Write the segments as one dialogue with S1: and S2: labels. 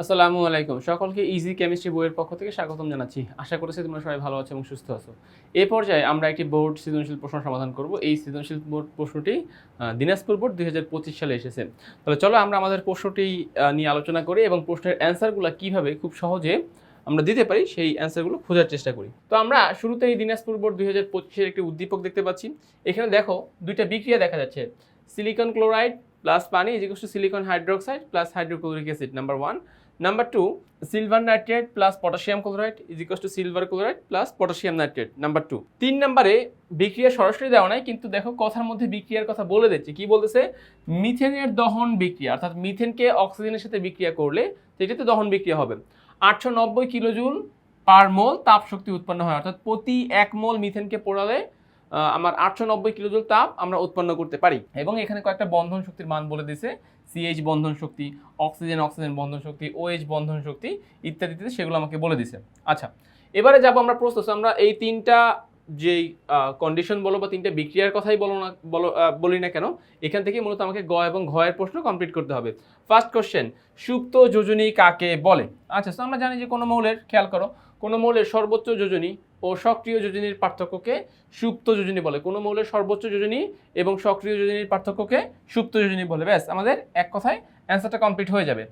S1: আসসালামু আলাইকুম। সকলকে ইজি কেমিস্ট্রি বইয়ের পক্ষ থেকে স্বাগতম জানাচ্ছি। আশা করছি তোমরা সবাই ভালো আছো এবং সুস্থ আছো। এই পর্যায়ে আমরা একটি বোর্ড সৃজনশীল প্রশ্ন সমাধান করব। এই সৃজনশীল বোর্ড প্রশ্নটি দিনাজপুর বোর্ড দুই হাজার পঁচিশ সালে এসেছে। তাহলে চলো আমরা আমাদের প্রশ্নটি নিয়ে আলোচনা করি এবং প্রশ্নের অ্যান্সারগুলো কীভাবে খুব সহজে আমরা দিতে পারি সেই অ্যান্সারগুলো খোঁজার চেষ্টা করি। তো আমরা শুরুতেই দিনাজপুর বোর্ড দুই হাজার একটি উদ্দীপক দেখতে পাচ্ছি। এখানে দেখো, দুইটা বিক্রিয়া দেখা যাচ্ছে। সিলিকন ক্লোরাইড প্লাস পানি ইজিকস to silicon hydroxide plus hydrochloric acid number one number two silver nitrate plus potassium chloride is equal to silver chloride plus potassium nitrate number two তিন নম্বরে বিক্রিয়া সরাসরি দেওয়া নাই, কিন্তু দেখো কথার মধ্যে বিক্রিয়ার কথা বলে দিচ্ছে। কি বলতেছে? মিথেনের দহন বিক্রিয়া, অর্থাৎ মিথেনকে অক্সিজেনের সাথে বিক্রিয়া করলে সেটাতে দহন বিক্রিয়া হবে। আটশো নব্বই কিলোজুল পার মোল তাপ শক্তি উৎপন্ন হয়, অর্থাৎ প্রতি এক মোল মিথেনকে পোড়ালে আমার আটশো নব্বই কিলোজুল তাপ আমরা উৎপন্ন করতে পারি। এবং এখানে কয়েকটা বন্ধন শক্তির মান বলে দিছে সিএইচ বন্ধন শক্তি অক্সিজেন অক্সিজেন বন্ধন শক্তি ওএইচ বন্ধন শক্তি ইত্যাদি সেগুলো আমাকে বলে দিছে আচ্ছা এবারে যাব আমরা প্রস্তুত আমরা এই তিনটা যেই কন্ডিশন বলো বা তিনটা বিক্রিয়ার কথাই বলো না, বলো বলি না কেন, এখান থেকে মূলত আমাকে গ এবং ঘয়ের প্রশ্ন কমপ্লিট করতে হবে। ফার্স্ট কোশ্চেন সুপ্ত যোজনী কাকে বলে? আচ্ছা তো আমরা জানি যে কোনো মৌলের, খেয়াল করো, কোনো মৌলের সর্বোচ্চ যোজনী ও সক্রিয় যোজনীর পার্থক্যকে সুপ্ত যোজনী বলে। কোনো মৌলের সর্বোচ্চ যোজনী এবং সক্রিয় যোজনীর পার্থক্যকে সুপ্ত যোজনী বলে। ব্যাস, আমাদের এক কথায় অ্যান্সারটা কমপ্লিট হয়ে যাবে।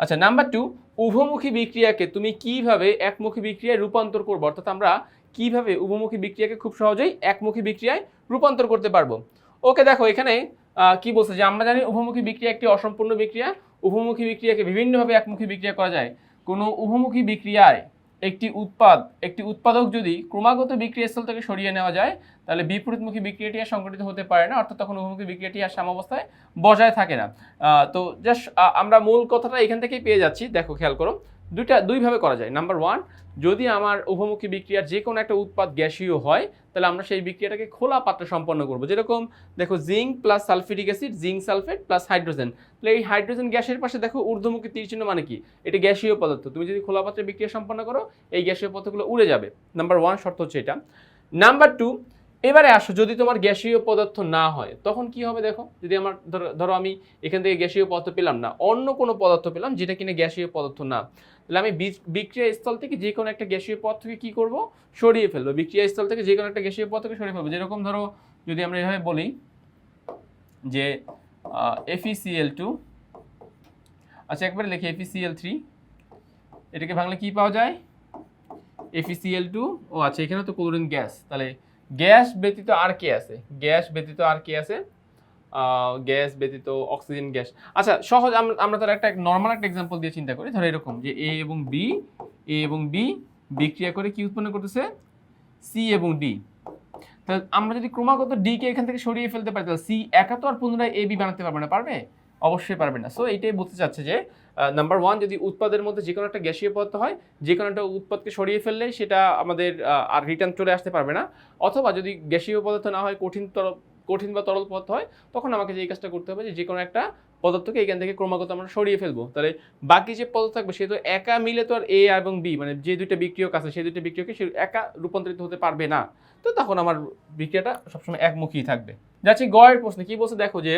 S1: আচ্ছা নাম্বার টু উভমুখী বিক্রিয়াকে তুমি কীভাবে একমুখী বিক্রিয়ায় রূপান্তর করব? অর্থাৎ আমরা কীভাবে উভমুখী বিক্রিয়াকে খুব সহজেই একমুখী বিক্রিয়ায় রূপান্তর করতে পারব? ওকে, দেখো, এখানে কি বলছে যে আমরা জানি উভমুখী বিক্রিয়া একটি অসম্পূর্ণ বিক্রিয়া। উভমুখী বিক্রিয়াকে বিভিন্নভাবে একমুখী বিক্রিয়া করা যায়। কোনো উভমুখী বিক্রিয়ায় একটি উৎপাদ, একটি উৎপাদক যদি ক্রমাগত বিক্রিয়া স্থল থেকে সরিয়ে নেওয়া যায়, তাহলে বিপরীতমুখী বিক্রিয়াটি আর সংঘটিত হতে পারে না, অর্থাৎ তখন উভমুখী বিক্রিয়াটি আর সাম্যাবস্থায় বজায় থাকে না। তো জাস্ট আমরা মূল কথাটা এখান থেকেই পেয়ে যাচ্ছি। দেখো, খেয়াল করো দুইটা দুইভাবে করা যায়। নাম্বার ওয়ান যদি আমার উভমুখী বিক্রিয়ার যে কোনো একটা উৎপাদ গ্যাসীয় হয়, তাহলে আমরা সেই বিক্রিয়াটাকে খোলা পাত্রে সম্পন্ন করব। যেরকম দেখো zinc plus sulphuric acid, zinc sulphate plus hydrogen. তাহলে এই হাইড্রোজেন গ্যাসের পাশে দেখো ঊর্ধ্বমুখী তীর চিহ্ন মানে কি? এটা গ্যাসীয় পদার্থ। তুমি যদি খোলা পাত্রে বিক্রিয়া সম্পন্ন করো, এই গ্যাসীয় পদার্থগুলো উড়ে যাবে। নাম্বার ওয়ান শর্ত হচ্ছে এটা। নাম্বার টু এবারে আসো, যদি তোমার গ্যাসীয় পদার্থ না হয়, তখন কি হবে দেখো? যদি আমার ধরো ধরো আমি এখান থেকে গ্যাসীয় পদার্থ পেলাম না, অন্য কোনো পদার্থ পেলাম যেটা কিনা গ্যাসীয় পদার্থ না, তাহলে আমি বিক্রিয়া স্থল থেকে যে কোনো একটা গ্যাসীয় পদার্থকে কি করব? সরিয়ে ফেলব। বিক্রিয়া স্থল থেকে যে কোনো একটা গ্যাসীয় পদার্থকে সরিয়ে ফেলব। যেরকম ধরো, যদি আমরা এভাবে বলি যে এফিসিএল টু আচ্ছা একবারে লিখি এফিসিএল থ্রি এটাকে ভাঙলে কি পাওয়া যায়? এফিসিএল টু ও আচ্ছা এখানে তো ক্লোরিন গ্যাস তাহলে গ্যাস ব্যতীত আর কে আছে? গ্যাস ব্যতীত আর কে আছে? গ্যাস ব্যতীত অক্সিজেন, গ্যাস। আচ্ছা সহজ আমরা তার একটা নর্মাল একটা এক্সাম্পল দিয়ে চিন্তা করি। ধরো এরকম যে এ এবং বি এ এবং বি বিক্রিয়া করে কি উৎপন্ন করতেছে? সি এবং ডি তাহলে আমরা যদি ক্রমাগত ডি কে এখান থেকে সরিয়ে ফেলতে পারি, তাহলে সি একা তো আর পুনরায় এ বি বানাতে পারবে না, পারবে? অবশ্যই পারবে না। সো এইটাই বলতে চাচ্ছে যে নাম্বার ওয়ান যদি উৎপাদের মধ্যে যে কোনো একটা গ্যাসীয় পদার্থ হয়, যে কোনো একটা উৎপাদকে সরিয়ে ফেললে সেটা আমাদের আর রিটার্ন চলে আসতে পারবে না। অথবা যদি গ্যাসীয় পদার্থ না হয়, কঠিন তরল, কঠিন বা তরল পদার্থ হয়, তখন আমাকে যে এই কাজটা করতে হবে যে যে কোনো একটা পদার্থকে এখান থেকে ক্রমাগত আমরা সরিয়ে ফেলব। তাহলে বাকি যে পদার্থ থাকবে সে তো একা মিলে তো আর এ এবং বি মানে যে দুইটা বিক্রিয়ক আছে, সেই দুইটা বিক্রিয়কে সে একা রূপান্তরিত হতে পারবে না। তো তখন আমার বিক্রিয়াটা সবসময় একমুখী থাকবে। যাচ্ছি গয়ের প্রশ্নে, কি বলছে? দেখো যে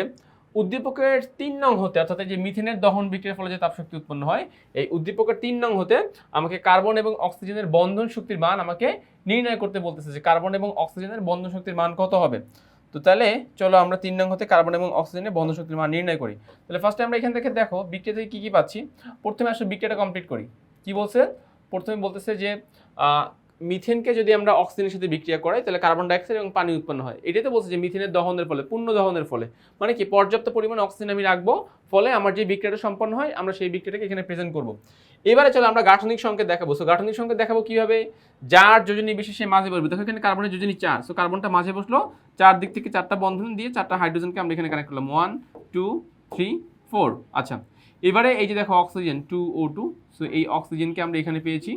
S1: উদ্দীপকের তিন নং হতে, অর্থাৎ যে মিথেনের দহন বিক্রিয়ার ফলে যে তাপশক্তি উৎপন্ন হয়, এই উদ্দীপকের তিন নং হতে আমাকে কার্বন এবং অক্সিজেনের বন্ধন শক্তির মান আমাকে নির্ণয় করতে বলতেছে যে কার্বন এবং অক্সিজেনের বন্ধন শক্তির মান কত হবে। তো তাহলে চলো আমরা তিন নং হতে কার্বন এবং অক্সিজেনের বন্ধন শক্তির মান নির্ণয় করি। তাহলে ফার্স্টে আমরা এখান থেকে দেখো বিক্রিয়া থেকে কী কী পাচ্ছি। প্রথমে আসলে বিক্রিয়াটা কমপ্লিট করি। কি বলছে? প্রথমে বলতেছে যে মিথেনকে যদি আমরা অক্সিজেনের সাথে বিক্রিয়া করাই, তাহলে কার্বন ডাইঅক্সাইড এবং পানি উৎপন্ন হয়। এটাই তো বলছে যে মিথেনের দহনের ফলে, পূর্ণ দহনের ফলে। মানে কি, পর্যাপ্ত পরিমাণে অক্সিজেন আমি রাখব, ফলে আমার যে বিক্রিয়াটা সম্পন্ন হয়, আমরা সেই বিক্রিয়াটাকে এখানে প্রেজেন্ট করব। এবারে চলো আমরা গাঠনিক সংকেত দেখাবো। সো গাঠনিক সংকেত দেখাবো কীভাবে? যার যোজনী বেশি সে মাঝে বসবে। দেখো এখানে কার্বনের যোজনী চার। সো কার্বনটা মাঝে বসল চার দিক থেকে চারটা বন্ধন দিয়ে চারটা হাইড্রোজেনকে আমরা এখানে কানেক্ট করলাম। ওয়ান টু থ্রি ফোর আচ্ছা এবারে এই যে দেখো oxygen two O two so এই অক্সিজেনকে আমরা এখানে পেয়েছি।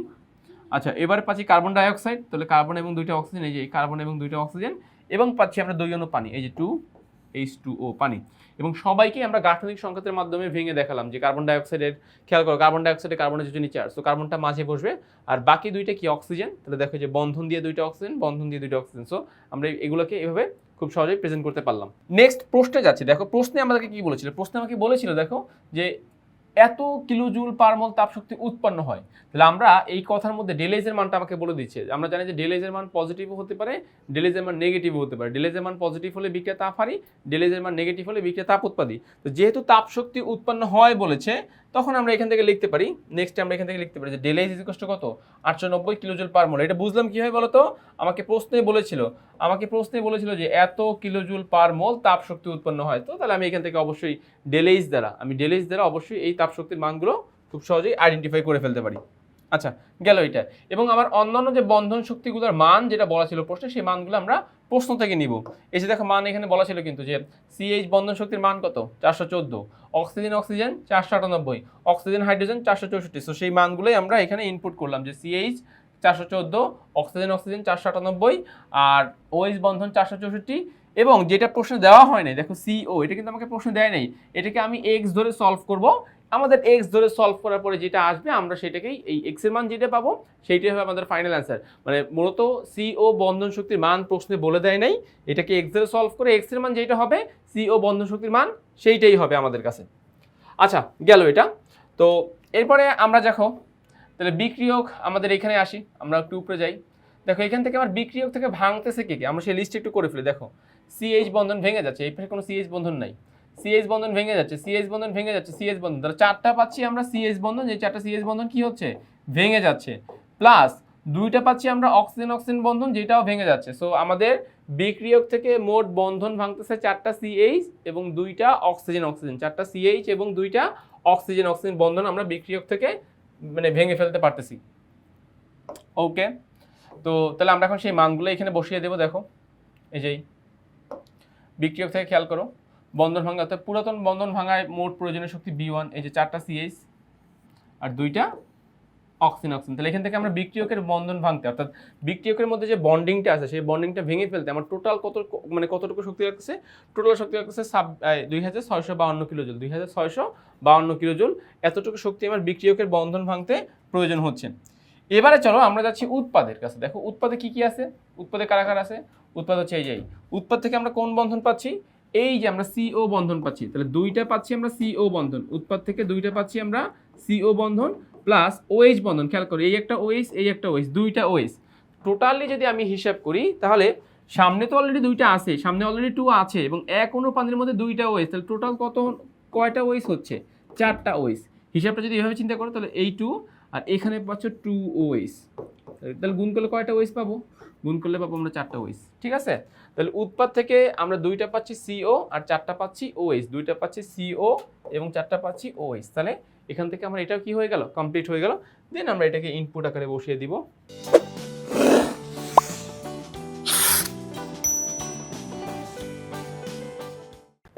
S1: আচ্ছা এবারে পাচ্ছি কার্বন ডাইঅক্সাইড তাহলে কার্বন এবং দুইটা অক্সিজেন এই যে কার্বন এবং দুইটা অক্সিজেন এবং পাচ্ছি আমরা দুই অনু পানি, এই যে টু এইচ টু ও পানি। এবং সবাইকে আমরা গাঠনিক সংকেতের মাধ্যমে ভেঙে দেখালাম যে কার্বন ডাইঅক্সাইডের খেয়াল করো কার্বন ডাইঅক্সাইডে কার্বনের যোজনী চার তো কার্বনটা মাঝে বসবে, আর বাকি দুইটা কি অক্সিজেন তাহলে দেখো যে বন্ধন দিয়ে দুইটা অক্সিজেন বন্ধন দিয়ে দুইটা অক্সিজেন সো আমরা এগুলোকে এভাবে খুব সহজেই প্রেজেন্ট করতে পারলাম। নেক্সট প্রশ্নে যাচ্ছি, দেখো প্রশ্নে আমাদেরকে কি বলেছিল? প্রশ্নে আমাকে বলেছিল, দেখো যে এত কিলোজুল পার মোল তাপ শক্তি উৎপন্ন হয়। তাহলে আমরা এই কথার মধ্যে ডেলেজের মানটা আমাকে বলে দিচ্ছে। আমরা জানি যে ডেলেজের মান পজিটিভও হতে পারে, ডেলেজের মান নেগেটিভও হতে পারে। ডেলেজের মান পজিটিভ হলে বিক্রিয়া তাপ হারি, ডেলেজের মান নেগেটিভ হলে বিক্রিয়া তাপ উৎপাদি। তো যেহেতু তাপশক্তি উৎপন্ন হয় বলেছে তখন আমরা এখান থেকে লিখতে পারি নেক্সট আমরা এখান থেকে লিখতে পারি যে ডেলেজ ইজ কষ্ট কত? আটশো নব্বই কিলোজুল পার মোল এটা বুঝলাম কি হয় বলতো? আমাকে প্রশ্নে বলেছিল, আমাকে প্রশ্নে বলেছিল যে এত কিলোজুল পার মোল তাপ শক্তি উৎপন্ন হয়। তো তাহলে আমি এখান থেকে অবশ্যই ডেলেজ দ্বারা, আমি ডেলেজ দ্বারা অবশ্যই এই তাপ শক্তির মানগুলো খুব সহজেই আইডেন্টিফাই করে ফেলতে পারি। আচ্ছা গেল এটা। এবং আমার অন্যান্য যে বন্ধন শক্তিগুলোর মান যেটা বলা ছিল প্রশ্নে, সেই মানগুলো আমরা প্রশ্ন থেকে নিব। যে দেখো মান এখানে বলা ছিল কিন্তু যে সিএইচ বন্ধন শক্তির মান কত? চারশো চোদ্দ। অক্সিজেন অক্সিজেন, চারশো আটানব্বই। অক্সিজেন, হাইড্রোজেন, চারশো চৌষট্টি। সো সেই মানগুলোই আমরা এখানে ইনপুট করলাম যে সিএইচ চারশো চোদ্দ, অক্সিজেন অক্সিজেন, চারশো আটানব্বই আর ওএইচ বন্ধন চারশো চৌষট্টি। এবং যেটা প্রশ্ন দেওয়া হয় নাই, দেখো সিও এটা কিন্তু আমাকে প্রশ্ন দেয় নাই। এটাকে আমি এক্স ধরে সলভ করব। আমাদের এক্স ধরে সলভ করার পরে যেটা আসবে, আমরা সেটাকেই এই এক্সের মান যেটা পাবো, সেইটাই হবে আমাদের ফাইনাল অ্যান্সার মানে মূলত সিও বন্ধন শক্তির মান প্রশ্নে বলে দেয় নাই, এটাকে এক্স ধরে সলভ করে এক্সের মান যেটা হবে সি ও বন্ধন শক্তির মান সেইটাই হবে আমাদের কাছে। আচ্ছা গেল এটা। তো এরপরে আমরা দেখো, তাহলে বিক্রিয়ক আমাদের এখানে আসি, আমরা একটু উপরে যাই। দেখো, এখান থেকে আমার বিক্রিয়ক থেকে ভাঙতেছে কে কে? আমরা সেই লিস্ট একটু করে ফেলি, দেখো। সিএইচ বন্ধন ভেঙে যাচ্ছে এই কোনো সিএইচ বন্ধন নাই। সিএইচ বন্ধন ভেঙে যাচ্ছে সিএইচ বন্ধন ভেঙে যাচ্ছে সিএস বন্ধন। তাহলে চারটা পাচ্ছি আমরা সিএইচ বন্ধন, যে চারটা সিএইচ বন্ধন কি হচ্ছে? ভেঙে যাচ্ছে। প্লাস দুইটা পাচ্ছি আমরা অক্সিজেন অক্সিজেন বন্ধন, যেটাও ভেঙে যাচ্ছে। সো আমাদের বিক্রিয়ক থেকে মোট বন্ধন ভাঙতেছে চারটা সিএইচ এবং দুইটা অক্সিজেন অক্সিজেন চারটা সিএইচ এবং দুইটা অক্সিজেন অক্সিজেন বন্ধন আমরা বিক্রিয়ক থেকে মানে ভেঙে ফেলতে পারতেছি। ওকে তো তাহলে আমরা এখন সেই মানগুলো এখানে বসিয়ে দেবো, দেখো। এই যেই বিক্রিয়ক থেকে খেয়াল করো। বন্ধন ভাঙা অর্থাৎ পুরাতন বন্ধন ভাঙায় মোট প্রয়োজনীয় শক্তি বি ওয়ান এই যে চারটা সিএইচ আর দুইটা অক্সিজেন অক্সিন তাহলে এখান থেকে আমরা বিক্রিয়কের বন্ধন ভাঙতে, অর্থাৎ বিক্রিয়কের মধ্যে যে বন্ডিংটা আছে, সেই বন্ডিংটা ভেঙে ফেলতে আমার টোটাল কত মানে কতটুকু শক্তি লাগতেছে? টোটাল শক্তি লাগতেছে সাব দুই হাজার ছয়শো বাউন্ন কিলোজুল। দুই হাজার ছয়শো বাউন্ন কিলোজুল। এতটুকু শক্তি আমার বিক্রিয়কের বন্ধন ভাঙতে প্রয়োজন হচ্ছে। এবারে চলো আমরা যাচ্ছি উৎপাদের কাছে। দেখো, উৎপাদে কি কি আছে? উৎপাদে কারা কারা আছে? উৎপাদ হচ্ছে এই যে। উৎপাদ থেকে আমরা কোন বন্ধন পাচ্ছি? এই যে আমরা সিও বন্ধন পাচ্ছি, তাহলে দুইটা পাচ্ছি আমরা সিও বন্ধন, উৎপাদ থেকে দুইটা পাচ্ছি আমরা সিও বন্ধন প্লাস ওএইচ বন্ধন, খেয়াল করো, এই একটা ওএইচ এই একটা ওএইচ দুইটা ওএইচ টোটালি যদি আমি হিসাব করি, তাহলে সামনে তো অলরেডি দুইটা আছে, সামনে অলরেডি টু আছে, এবং এক অনুপাতের মধ্যে দুইটা ওএইচ তাহলে টোটাল কত, কয়টা ওএইচ হচ্ছে? চারটা ওএইচ হিসাবটা যদি এভাবে চিন্তা করো, তাহলে এই টু আর এখানে পাচ্ছ টু ওএইচ তাহলে গুণ করলে কয়টা ওএইচ পাবো? গুণ করলে পাবো আমরা চারটা ওএইচ ঠিক আছে? তাহলে উৎপাদ থেকে আমরা দুইটা পাচ্ছি সিও আর চারটা পাচ্ছি ওএইচ দুইটা পাচ্ছি সিও এবং চারটা পাচ্ছি ওএইচ তাহলে এখান থেকে আমরা এটাও কি হয়ে গেল? কমপ্লিট হয়ে গেল। দেন আমরা এটাকে ইনপুট আকারে বসিয়ে দিব।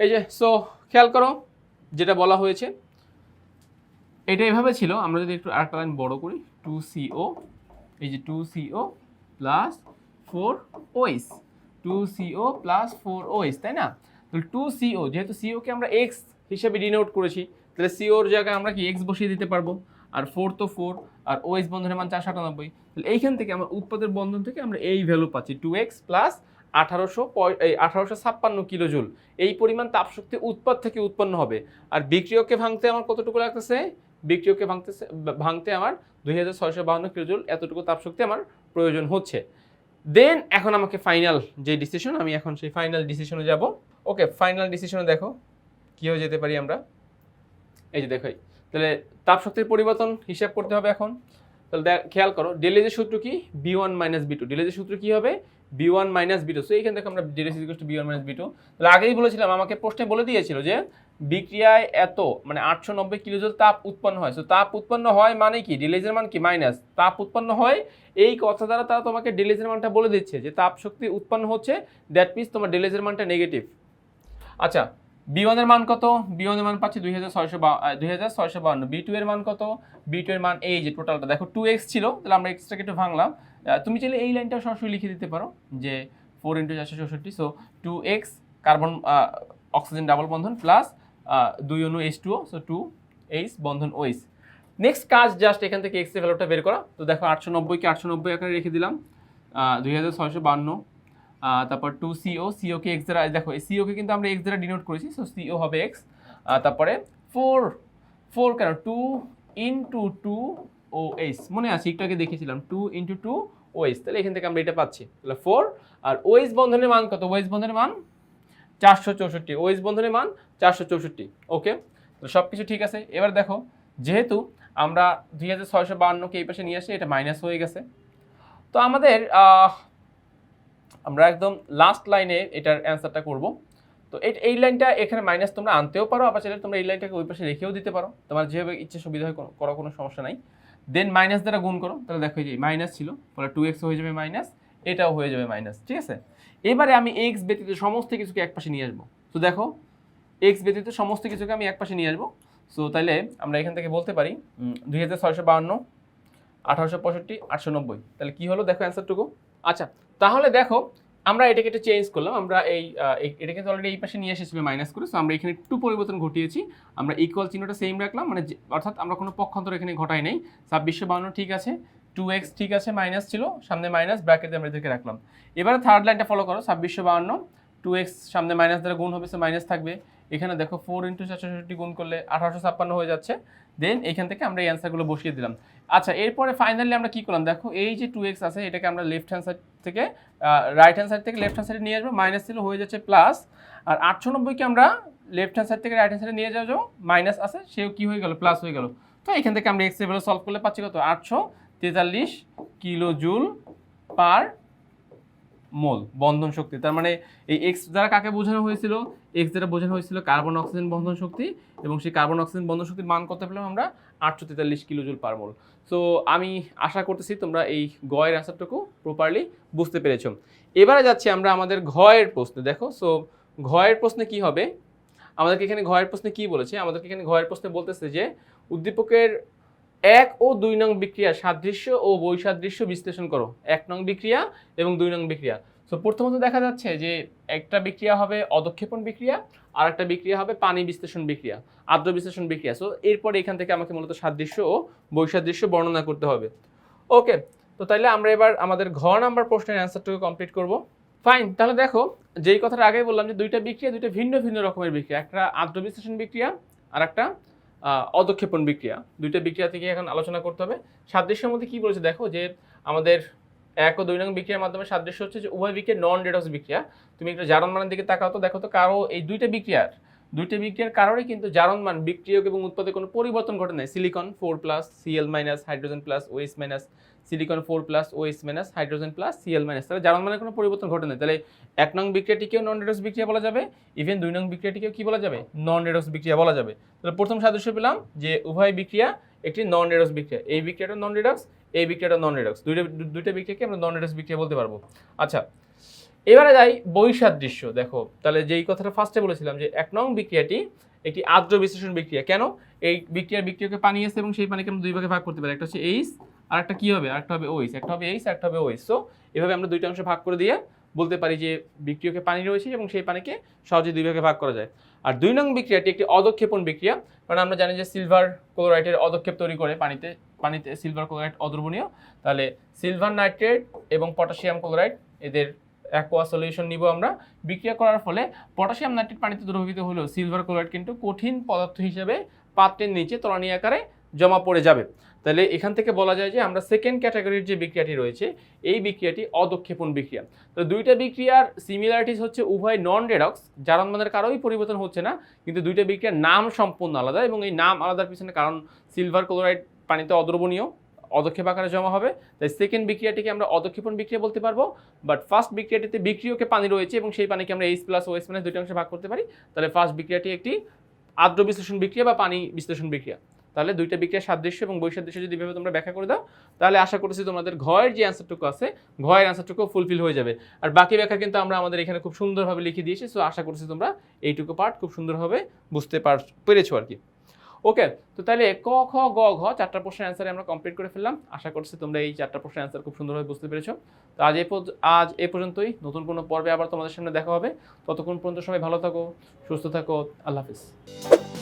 S1: এই যে সো খেয়াল করো, যেটা বলা হয়েছে, এটা এভাবে ছিল। আমরা যদি একটু আরেকটা লাইন বড় করি টু সিও এই যে two CO plus four OS two CO plus four OS তাই না? তাহলে টু সিও যেহেতু সিওকে আমরা এক্স হিসেবে ডিনোট করেছি, তাহলে সিওর জায়গায় আমরা কি এক্স বসিয়ে দিতে পারব? আর ফোর তো ফোর আর ওএস বন্ধনের মান চারশো আটানব্বই। তাহলে এইখান থেকে আমরা উৎপাদের বন্ধন থেকে আমরা এই ভ্যালু পাচ্ছি টু এক্স প্লাস আঠারোশো এই আঠারোশো ছাপ্পান্ন কিলোজুল এই পরিমাণ তাপশক্তি উৎপাদ থেকে উৎপন্ন হবে। আর বিক্রিয়ককে ভাঙতে আমার কতটুকু লাগতেছে? বিক্রিয়ককে ভাঙতেছে ভাঙতে আমার দুই হাজার ছয়শো বাহান্ন কিলোজুল এতটুকু তাপশক্তি আমার প্রয়োজন হচ্ছে। দেন এখন আমাকে ফাইনাল যে ডিসিশন আমি এখন সেই ফাইনাল ডিসিশনে যাব। ওকে ফাইনাল ডিসিশনে দেখো, কী হয়ে যেতে পারি আমরা? এই যে দেখো তাহলে তাপশক্তির পরিবর্তন হিসাব করতে হবে এখন। তাহলে খেয়াল করো ডেলেজের সূত্র কি? B one minus B two ডেলেজের সূত্র কী হবে? B one minus B two so এইখান থেকে আমরা ডেলেজ equal to B one minus B two তাহলে আগেই বলেছিলাম, আমাকে প্রশ্নে বলে দিয়েছিল যে বিক্রিয়ায় এত মানে আটশো নব্বই কিলোজল তাপ উৎপন্ন হয়। সো তাপ উৎপন্ন হয় মানে কি? ডিলেজের মান কি? মাইনাস তাপ উৎপন্ন হয়, এই কথা দ্বারা তারা তোমাকে ডিলেজের মানটা বলে দিচ্ছে যে তাপ শক্তি উৎপন্ন হচ্ছে দ্যাট মিনস তোমার ডিলেজের মানটা নেগেটিভ আচ্ছা বি ওয়ানের মান কত? বি ওয়ানের মান পাচ্ছি দুই হাজার ছয়শো বা দুই হাজার ছয়শো বাউন্ন। বি টু এর মান কত? বি টু এর মান এই যে টোটালটা দেখো টু এক্স ছিল, তাহলে আমরা এক্সট্রাকে একটু ভাঙলাম। তুমি চাইলে এই লাইনটা সরাসরি লিখে দিতে পারো যে ফোর ইন্টু চারশো চৌষট্টি so two x carbon oxygen double বন্ধন প্লাস দুই অনু H two so two H বন্ধন ওইস নেক্সট কাজ জাস্ট এখান থেকে এক্স ভ্যালুটা বের করা। তো দেখো, আটশো নব্বইকে আটশো নব্বই আকারে রেখে দিলাম। দুই হাজার ছয়শো বান্ন তারপর টু সিও সিওকে এক্স দ্বারা, দেখো, এই সিওকে কিন্তু আমরা এক্স দ্বারা ডিনোট করেছি সো সিও হবে এক্স তারপরে ফোর ফোর কেন? Two into two O H মনে আছে? একটু আগে দেখেছিলাম two into two O H তাহলে এখান থেকে আমরা এটা পাচ্ছি। তাহলে ফোর আর ওয়েস বন্ধনের মান কত? ওয়েস বন্ধনের মান চারশো চৌষট্টি ওয়েস বন্ধনের মান চারশো চৌষট্টি ওকে তো সব কিছু ঠিক আছে? এবার দেখো, যেহেতু আমরা দুই হাজার ছয়শো বাহান্নকে এই পাশে নিয়ে আসি, এটা মাইনাস হয়ে গেছে। তো আমাদের আমরা একদম লাস্ট লাইনে এটার অ্যান্সারটা করব। তো এই লাইনটা এখানে মাইনাস তোমরা আনতেও পারো, আবার চাইলে তোমরা এই লাইনটাকে ওই পাশে রেখেও দিতে পারো। তোমার যেভাবে ইচ্ছে সুবিধা হয় করো কোনো সমস্যা নাই। দেন মাইনাস দ্বারা গুণ করো, তাহলে দেখো যে মাইনাস ছিল, ফলে টু এক্স হয়ে যাবে মাইনাস এটাও হয়ে যাবে মাইনাস ঠিক আছে? এবারে আমি এক্স ব্যতীত সমস্ত কিছুকে এক পাশে নিয়ে আসব। তো দেখো এক্স ব্যতীত সমস্ত কিছুকে আমি এক পাশে নিয়ে আসব। সো তাহলে আমরা এখান থেকে বলতে পারি দুই হাজার ছয়শো বাহান্ন আঠারোশো পঁয়ষট্টি, আটশো নব্বই। তাহলে কী হলো? দেখো অ্যান্সারটুকু আচ্ছা তাহলে দেখো, আমরা এটাকে একটু চেঞ্জ করলাম। আমরা এই এটাকে তো অলরেডি এই পাশে নিয়ে এসেছিলাম মাইনাস করে সো আমরা এখানে একটু পরিবর্তন ঘটিয়েছি। আমরা ইকুয়াল চিহ্নটা সেম রাখলাম মানে অর্থাৎ আমরা কোনো পক্ষান্তর এখানে ঘটাই নাই। ছাব্বিশশো বাউন্ন ঠিক আছে টু এক্স ঠিক আছে মাইনাস ছিল, সামনে মাইনাস ব্র্যাকেটে আমরা এদেরকে রাখলাম। এবারে থার্ড লাইনটা ফলো করো, ছাব্বিশশো বাউন্ন টু এক্স সামনে মাইনাস দ্বারা গুণ হবে সে মাইনাস থাকবে। এখানে দেখো ফোর ইন্টু চারশোষট্টি গুণ করলে আঠারোশো ছাপ্পান্ন হয়ে যাচ্ছে। দেন এখান থেকে আমরা এই অ্যান্সারগুলো বসিয়ে দিলাম। আচ্ছা এরপরে ফাইনালি আমরা কী করলাম? দেখো এই যে টু এক্স আছে, এটাকে আমরা লেফট হ্যান্ড সাইড থেকে রাইট হ্যান্ড সাইড থেকে লেফট হ্যান্ড সাইডে নিয়ে আসব মাইনাস ছিল হয়ে যাচ্ছে প্লাস আর আটশো নব্বইকে আমরা লেফট হ্যান্ড সাইড থেকে রাইট হ্যান্ড সাইডে নিয়ে যাওয়া মাইনাস আছে, সেও কী হয়ে গেল প্লাস হয়ে গেল। তো এখান থেকে আমরা এক্স ভ্যালু সলভ করলে পাচ্ছি কত? আটশো তেতাল্লিশ কিলো জুল পার মোল, বন্ধন শক্তি। তার মানে এই এক্স দ্বারা কাকে বোঝানো হয়েছিল? এক্স দ্বারা বোঝানো হয়েছিল কার্বন অক্সিজেন বন্ধন শক্তি এবং সেই কার্বন অক্সিজেন বন্ধন শক্তির মান কত পেলাম আমরা? আটশো তেতাল্লিশ কিলোজুল পার মোল সো আমি আশা করতেছি তোমরা এই গয়ের অ্যান্সারটুকু প্রপারলি বুঝতে পেরেছ। এবারে যাচ্ছি আমরা আমাদের ঘয়ের প্রশ্নে, দেখো। সো ঘয়ের প্রশ্নে কি হবে? আমাদেরকে এখানে ঘয়ের প্রশ্নে কি বলেছে? আমাদেরকে এখানে ঘয়ের প্রশ্নে বলতেছে যে, উদ্দীপকের এক ও দুই নং বিক্রিয়া সাদৃশ্য ও বৈসাদৃশ্য বিশ্লেষণ করো। এক নং বিক্রিয়া এবং দুই নং বিক্রিয়া। সো প্রথমত দেখা যাচ্ছে যে একটা বিক্রিয়া হবে অদক্ষেপণ বিক্রিয়া আর একটা বিক্রিয়া হবে পানি বিশ্লেষণ বিক্রিয়া, আর্দ্র বিশ্লেষণ বিক্রিয়া। সো এরপরে এখান থেকে আমাকে মূলত সাদৃশ্য ও বৈসাদৃশ্য বর্ণনা করতে হবে। ওকে তো তাইলে আমরা এবার আমাদের ঘ নাম্বার প্রশ্নের অ্যান্সারটুকু কমপ্লিট করব। ফাইন তাহলে দেখো, যেই কথাটা আগে বললাম যে দুইটা বিক্রিয়া দুইটা ভিন্ন ভিন্ন রকমের বিক্রিয়া, একটা আর্দ্র বিশ্লেষণ বিক্রিয়া আর একটা অদক্ষেপণ বিক্রিয়া। দুইটা বিক্রিয়া থেকে এখন আলোচনা করতে হবে। সাদৃশ্যের মধ্যে কি বলেছে? দেখো যে আমাদের এক ও দুই নং বিক্রিয়ার মাধ্যমে সাদৃশ্য হচ্ছে যে উভয় বিক্রিয়া নন রেডক্স বিক্রিয়া। তুমি একটা জারণ মানের দিকে তাকাও তো, দেখো তো কারও এই দুইটা বিক্রিয়ার দুইটা বিক্রিয়ার কারণে কিন্তু জারণ মান বিক্রিয়ক এবং উৎপাদে কোনো পরিবর্তন ঘটে নাই। Silicon four plus Cl minus hydrogen plus ওয়েস minus silicon four plus OS minus hydrogen plus Cl minus তাহলে জারণ মানে কোনো পরিবর্তন ঘটে না। তাহলে এক নং বিক্রিয়াটিকেও নন রেডক্স বিক্রিয়া বলা যাবে ইভেন দুই নং বিক্রিয়াটিকেও কি বলা যাবে? নন রেডক্স বিক্রিয়া বলা যাবে। তাহলে প্রথম সাদৃশ্য পেলাম যে উভয় বিক্রিয়া একটি নন রেডক্স বিক্রিয়া। এই বিক্রিয়াটা নন রেডক্স এই বিক্রিয়াটা নন রেডক্স দুইটা দুইটা বিক্রিয়াকে আমরা নন রেডক্স বিক্রিয়া বলতে পারব। আচ্ছা এবারে যাই বৈসাদৃশ্য, দেখো। তাহলে যেই কথাটা ফার্স্টে বলেছিলাম যে এক নং বিক্রিয়াটি একটি আর্দ্র বিশ্লেষণ বিক্রিয়া। কেন? এই বিক্রিয়ার বিক্রিয়াকে পানি আছে এবং সেই পানিকে আমরা দুই ভাগে ভাগ করতে পারি। একটা হচ্ছে এইস আর একটা কি হবে? আরেকটা হবে ওইস একটা হবে এইস একটা হবে ওইস সো এভাবে আমরা দুইটা অংশে ভাগ করে দিয়ে বলতে পারি যে বিক্রিয়কে পানি রয়েছে এবং সেই পানিকে সহজে দুই ভাগে ভাগ করা যায়। আর দুই নং বিক্রিয়াটি একটি অদক্ষেপণ বিক্রিয়া, কারণ আমরা জানি যে সিলভার ক্লোরাইডের অদক্ষেপ তৈরি করে পানিতে পানিতে সিলভার ক্লোরাইড অদ্রবণীয়। তাহলে সিলভার নাইট্রেট এবং পটাশিয়াম ক্লোরাইড, এদের অ্যাকোয়া সলিউশন নিব আমরা। বিক্রিয়া করার ফলে পটাশিয়াম নাইট্রেট পানিতে দ্রবীভূত হলেও সিলভার ক্লোরাইড কিন্তু কঠিন পদার্থ হিসেবে পাত্রের নিচে তলানি আকারে জমা পড়ে যাবে। তাহলে এখান থেকে বলা যায় যে আমরা সেকেন্ড ক্যাটাগরির যে বিক্রিয়াটি রয়েছে, এই বিক্রিয়াটি অদক্ষেপণ বিক্রিয়া। তো দুইটা বিক্রিয়ার সিমিলারিটিস হচ্ছে উভয় নন রেডক্স জারণ মানের কারোই পরিবর্তন হচ্ছে না, কিন্তু দুইটা বিক্রিয়ার নাম সম্পূর্ণ আলাদা এবং এই নাম আলাদার পিছনে কারণ সিলভার ক্লোরাইড পানিতে অদ্রবণীয়, অদক্ষেপ আকারে জমা হবে, তাই সেকেন্ড বিক্রিয়াটিকে আমরা অদক্ষেপণ বিক্রিয়া বলতে পারব বাট ফার্স্ট বিক্রিয়াটিতে বিক্রিয়কে পানি রয়েছে এবং সেই পানিকে আমরা এইচ প্লাস ওএস মাইনাস দুইটা অংশে ভাগ করতে পারি, তাহলে ফার্স্ট বিক্রিয়াটি একটি আর্দ্র বিশ্লেষণ বিক্রিয়া বা পানি বিশ্লেষণ বিক্রিয়া। তাহলে দুইটা বিক্রিয়ার সাদৃশ্য এবং বৈসাদৃশ্য যদি এভাবে তোমরা ব্যাখ্যা করে দাও, তাহলে আশা করছি তোমাদের ঘয়ের যে অ্যান্সারটুকু আছে, ঘয়ের অ্যান্সারটুকু ফুলফিল হয়ে যাবে। আর বাকি ব্যাখ্যা কিন্তু আমরা আমাদের এখানে খুব সুন্দরভাবে লিখে দিয়েছি সো আশা করছি তোমরা এইটুকু পার্ট খুব সুন্দরভাবে বুঝতে পার, পেরেছ আর কি। ওকে তো তাহলে ক, খ, গ, ঘ চারটা প্রশ্নের অ্যান্সারে আমরা কমপ্লিট করে ফেললাম। আশা করছি তোমরা এই চারটা প্রশ্নের অ্যান্সার খুব সুন্দরভাবে বুঝতে পেরেছ। তো আজ পর্য- আজ এ পর্যন্তই। নতুন কোনো পর্বে আবার তোমাদের সামনে দেখা হবে। ততক্ষণ পর্যন্ত সবাই ভালো থাকো, সুস্থ থাকো। আল্লাহ হাফিজ।